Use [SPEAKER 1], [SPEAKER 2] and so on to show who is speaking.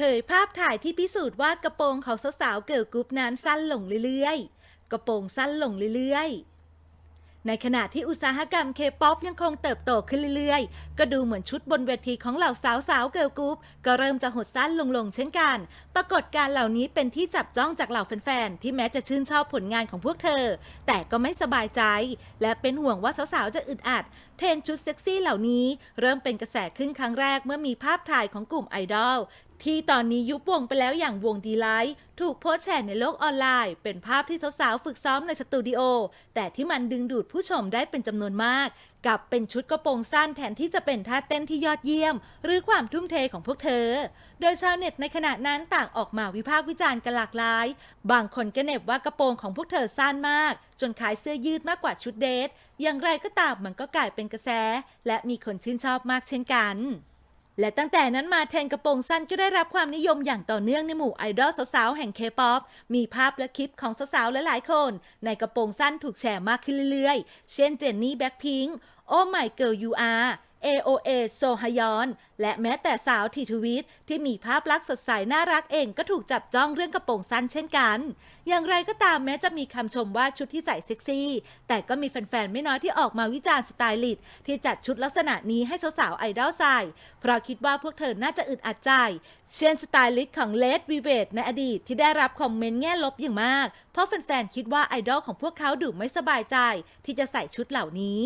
[SPEAKER 1] ผยภาพถ่ายที่พิสูจน์ว่ากระโปรงของสาวๆเกิร์ลกรุ๊ปนั้นสั้นลงเรื่อยๆ กระโปรงสั้นลงเรื่อยๆ ในขณะที่อุตสาหกรรมเคป๊อปยังคงเติบโตขึ้นเรื่อยๆ ก็ดูเหมือนชุดบนเวทีของเหล่าสาวๆเกิร์ลกรุ๊ปก็เริ่มจะหดสั้นลงๆ เช่นกัน ปรากฏการเหล่านี้เป็นที่จับจ้องจากเหล่าแฟนๆ ที่แม้จะชื่นชอบผลงานของพวกเธอ แต่ก็ไม่สบายใจ และเป็นห่วงว่าสาวๆ จะอึดอัด เทรนชุดเซ็กซี่เหล่านี้ เริ่มเป็นกระแสขึ้นครั้งแรกเมื่อมีภาพถ่ายของกลุ่มไอดอล ที่ตอนนี้ยุบวงไปแล้วอย่างวงดีไลท์ถูกโพสแชร์ในโลกออนไลน์ เป็นภาพที่สาวๆฝึกซ้อมในสตูดิโอ แต่ที่มันดึงดูดผู้ชมได้เป็นจำนวนมาก กับเป็นชุดกระโปรงสั้นแทนที่จะเป็นท่าเต้นที่ยอดเยี่ยม หรือความทุ่มเทของพวกเธอ โดยชาวเน็ตในขณะนั้นต่างออกมาวิพากษ์วิจารณ์กันหลากหลาย บางคนก็เหน็บว่ากระโปรงของพวกเธอสั้นมาก จนคล้ายเสื้อยืดมากกว่าชุดเดทอย่างไรก็ตามมันก็กลายเป็นกระแส และมีคนชื่นชอบมากเช่นกัน และตั้งแต่นั้นมาเทรนกระโปรงสั้นก็ได้รับความนิยมอย่างต่อเนื่องในหมู่ไอดอลสาวๆแห่งเคป๊อปมีภาพและคลิปของสาวๆหลายๆคน ในกระโปรงสั้นถูกแชร์มากขึ้นเรื่อยๆ เช่นเจนนี่แบ็คพิงค์โอ้ my girl you are AOA โซฮยอน และแม้แต่สาวทีทวิตที่มีภาพลักษณ์สดใสน่ารักเองก็ถูกจับจ้องเรื่องกระโปรงสั้นเช่นกัน อย่างไรก็ตามแม้จะมีคำชมว่าชุดที่ใส่เซ็กซี่ แต่ก็มีแฟนๆ ไม่น้อยที่ออกมาวิจารณ์สไตลิสต์ที่จัดชุดลักษณะนี้ให้สาวๆไอดอลใส่เพราะคิดว่าพวกเธอน่าจะอึดอัดใจเช่นสไตลิสต์ของเลดวีเวตในอดีตที่ได้รับคอมเมนต์แง่ลบอย่างมาก เพราะแฟนๆคิดว่าไอดอลของพวกเขาดูไม่สบายใจที่จะใส่ชุดเหล่านี้